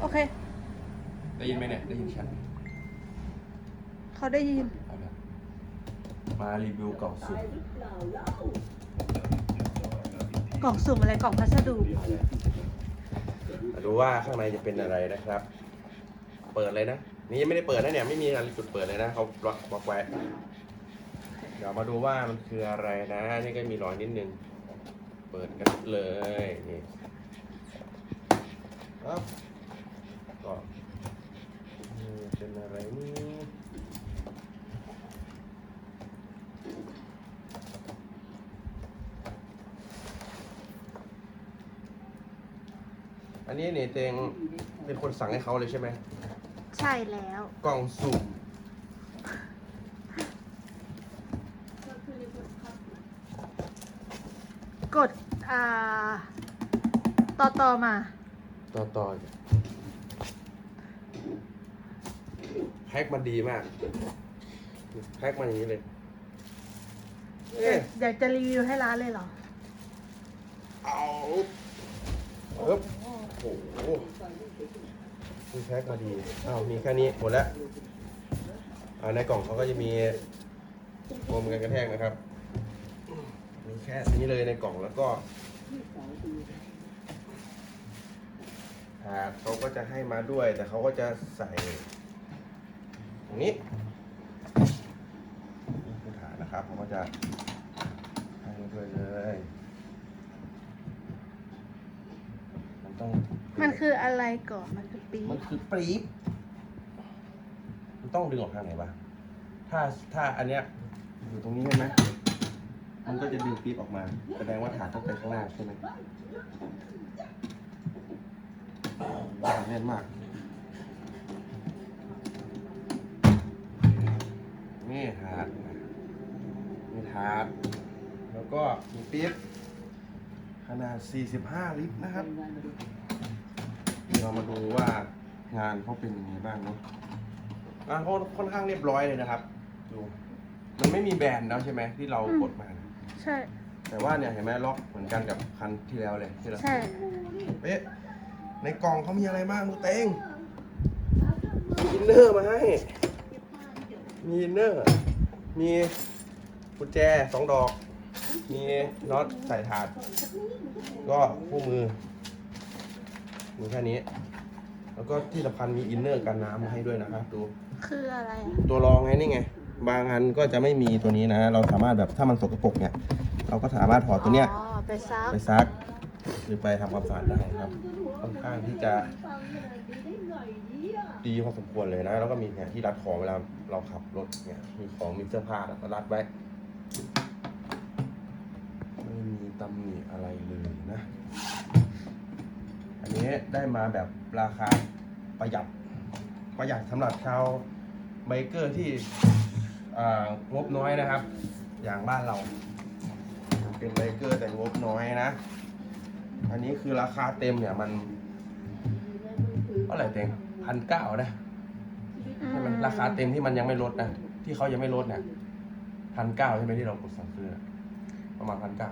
โอเค ได้ยินไหมเนี่ย ได้ยินชัดไหมเขาได้ยิน เอาละมารีวิวกล่องสุ่มกล่องสุ่มอะไรกล่องพัสดุมาดูว่าข้างในจะเป็นอะไรนะครับ เปิดเลยนะ นี่ยังไม่ได้เปิดนะเนี่ย ไม่มีอะไรจุดเปิดเลยนะเขาล็อกบล็อกไว้ เดี๋ยวมาดูว่ามันคืออะไรนะ นี่ก็มีรอยนิดนึง เปิดกันเลย นี่ครับ ก็เออเป็นอะไรนี่อันนี้เนี่ยเตงเป็นคนสั่งให้เขาเลยใช่ไหม ใช่แล้ว กล่องสุ่มกด อ่า ต่อต่อมา ต่อต่อ แพ็กมันดีมาก แพ็กมันอย่างนี้เลย เอ๊ะอยากจะรีวิวให้ร้านเลยเหรอ เอาเอ๊บโอ้โหมีแพ็กมาดีอ้าวมีแค่นี้หมดแล้วอ่าในกล่องเขาก็จะมีโฟมกันกระแทกนะครับ มีแค่นี้เลยในกล่องแล้วก็ถาดเขาก็จะให้มาด้วย แต่เขาก็จะใส่ ตรงนี้นี่คือถาดนะครับเขาก็จะให้มาด้วยเลยมันต้องมันคืออะไรก่อนมันคือปี๊มันบคือปรี๊บมันต้องดึงออกทางไหนบ้างถ้าถ้าอันเนี้ยอยู่ตรงนี้ใช่ไหมมันก็จะดึงปี๊บออกมาแสดงว่าถาดต้องไปข้างหน้าใช่ไหมถาดแน่นมาก นี่ถาดนี่ถาด แล้วก็มีปี๊บขนาด 45 ลิตรนะครับเรามาดูว่างานเขาเป็นยังไงบ้างเนาะงานเขาค่อนข้างเรียบร้อยเลยนะครับ ดู มันไม่มีแบรนด์แล้วใช่ไหมที่เรากดมานะใช่ แต่ว่าเนี่ยเห็นไหมล็อกเหมือนกันกับคันที่แล้วเลยที่เราใช่เอ๊ะในกล่องเขามีอะไรบ้างดูเต้งมีอินเนอร์มาให้ มีอินเนอร์ มีกุญแจสองดอก มีน็อตใส่ถาด ก็คู่มือ มีแค่นี้ แล้วก็ที่สำคัญมีอินเนอร์กันน้ำมาให้ด้วยนะครับดู คืออะไรอะตัวรองไงนี่ไง บางอันก็จะไม่มีตัวนี้นะ เราสามารถแบบถ้ามันสกปรกเนี่ย เราก็สามารถถอดตัวเนี้ย อ๋อไปซัก ไปซักหรือไปทำความสะอาดได้ครับ ค่อนข้างที่จะ ดีพอสมควรเลยนะ แล้วก็มีเนี่ยที่รัดของเวลาเราขับรถเนี่ยมีของมีเสื้อผ้าแล้วก็รัดไว้ไม่มีตำหนิอะไรเลยนะ อันนี้ได้มาแบบราคาประหยัดประหยัดสำหรับชาวไบเกอร์ที่งบน้อยนะครับ อย่างบ้านเรา เป็นไบเกอร์แต่งบน้อยนะ อันนี้คือราคาเต็มเนี่ยมัน ท่าไหร่เต็มพันเก้านะใช่ไหมราคาเต็มที่มันยังไม่ลดนะที่เขายังไม่ลดเนี่ยพันเก้าใช่ไหมที่เรากดสั่งซื้อน่ะประมาณพันเก้า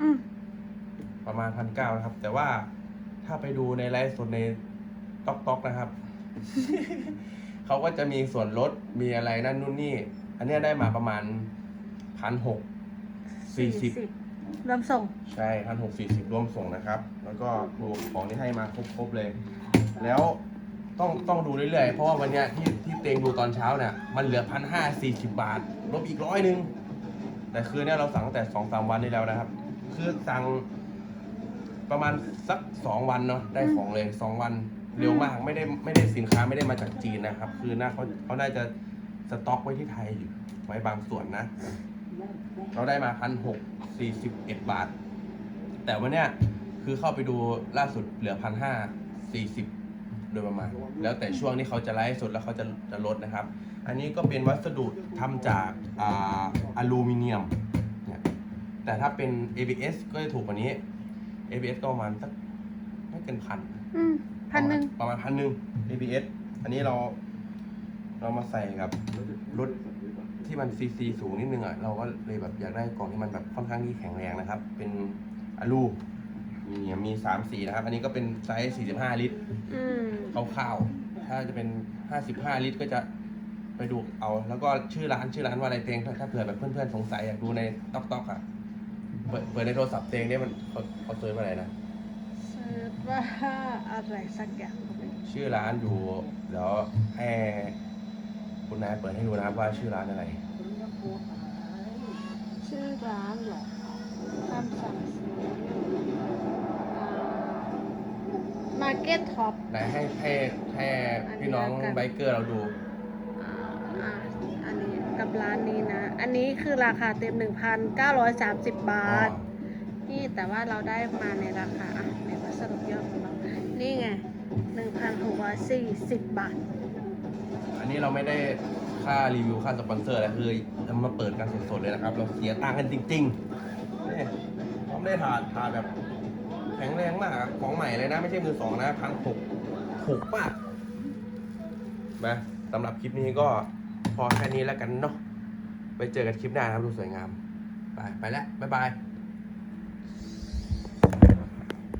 อืมประมาณพันเก้านะครับ แต่ว่าถ้าไปดูในไลฟ์สดในต๊อกต๊อกนะครับ เขาก็จะมีส่วนลดมีอะไรนั่นนู่นนี่ อันเนี้ยได้มาประมาณพันหกสี่สิบรวมส่ง ใช่พันหกสี่สิบรวมส่งนะครับ แล้วก็รวมของที่ให้มาครบๆเลย แล้วต้องต้องดูเรื่อยๆ เพราะว่าวันเนี้ยที่ที่เตงดูตอนเช้าเนี่ยมันเหลือพันห้าสี่สิบบาทลบอีกร้อยหนึ่งแต่คืนเนี้ยเราสั่งตั้งแต่สองสามวันนี้แล้วนะครับ คือสั่งประมาณสักสองวันเนาะได้ของเลยสองวันเร็วมากไม่ได้ไม่ได้สินค้าไม่ได้มาจากจีนนะครับ คือน่าเขาเขาน่าจะสต็อกไว้ที่ไทยอยู่ไว้บางส่วนนะ เราได้มาพันหกสี่สิบเอ็ดบาท แต่วันเนี้ยคือเข้าไปดูล่าสุดเหลือพันห้าสี่สิบ โดยประมาณ แล้วแต่ช่วงที่เขาจะไลฟ์สดแล้วเขาจะจะลดนะครับ อันนี้ก็เป็นวัสดุทำจากอ่าอลูมิเนียมเนี่ยแต่ถ้าเป็น ABS ก็จะถูกกว่านี้ ABS ก็ประมาณสักไม่เกินพันอืมพันหนึ่งประมาณพันหนึ่ง ABS อันนี้เราเรามาใส่กับรถที่มันซีซีสูงนิดนึงอะเราก็เลยแบบอยากได้กล่องที่มันแบบค่อนข้างที่แข็งแรงนะครับ เป็นอลู นมีมีสามสีนะครับ อันนี้ก็เป็นไซส์45ลิตรอืมคร่าวๆถ้าจะเป็น55ลิตรก็จะไปดูเอา แล้วก็ชื่อร้านชื่อร้านว่าอะไรเตงถ้าถ้าเผื่อแบบเพื่อนๆสงสัยอยากดูในต๊อกต๊อกอะเปิดเปิดในโทรศัพท์เตงเนี่ยมันเขาเขาเซิร์ชว่าอะไรนะเซิร์ชว่าอะไรสักอย่างก็ไม่รู้ชื่อร้านอยู่เดี๋ยวให้คุณนายเปิดให้ดูนะครับว่าชื่อร้านอะไร ชื่อร้านเหรอตามสั่งซื้อมาร์เก็ตท็อป ไหนให้ให้ให้พี่น้องอันนี้แล้วกันไบเกอร์เราดูอ่าอันนี้กับร้านนี้นะ อันนี้คือราคาเต็ม 1,930 บาท นี่แต่ว่าเราได้มาในราคาอะในวัสดุยอดของเรา นี่ไง 1,640 บาท อันนี้เราไม่ได้ค่ารีวิวค่าสปอนเซอร์อะไรคือเรามาเปิดกันสดๆเลยนะครับ เราเสียตังค์กันจริงๆนี่ผมได้ถาดถาดแบบแข็งแรงมากอะของใหม่เลยนะ ไม่ใช่มือสองนะพันหกถูกมากมาสำหรับคลิปนี้ก็พอแค่นี้แล้วกันเนาะไปเจอกันคลิปหน้านะครับดูสวยงาม ไป ไปแล้ว บ๊ายบาย